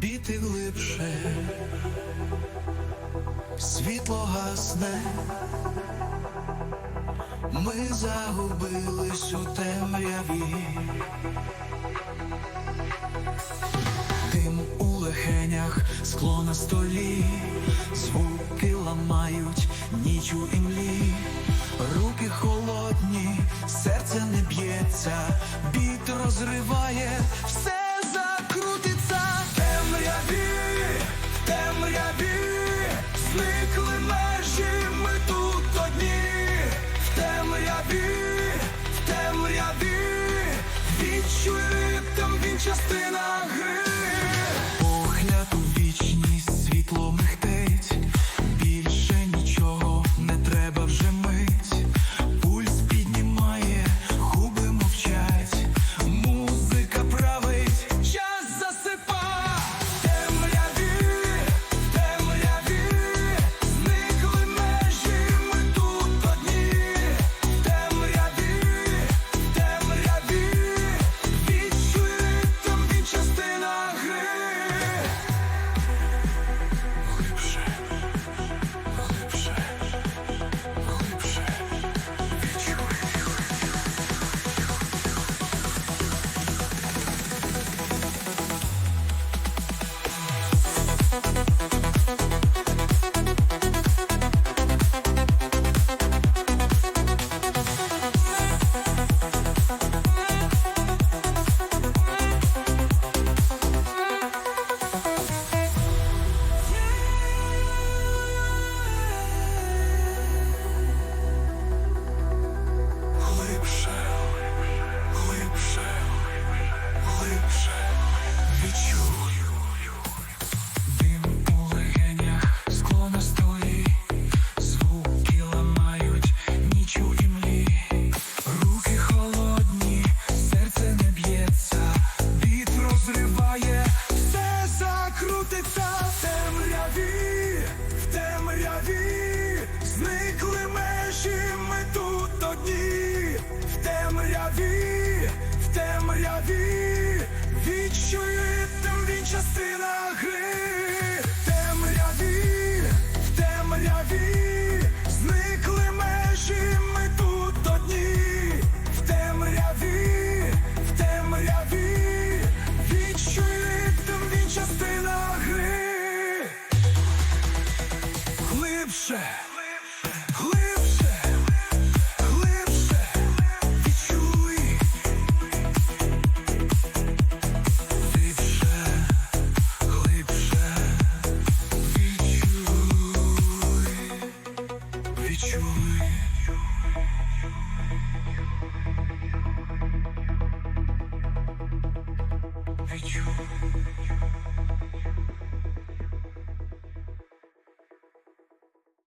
біти глибше, світло гасне, ми загубились у темряві, тим у лихенях скло на столі, звуки ламають ніч у імлі, руки холодні, серце не б'ється, біт розриває. just in szybsze!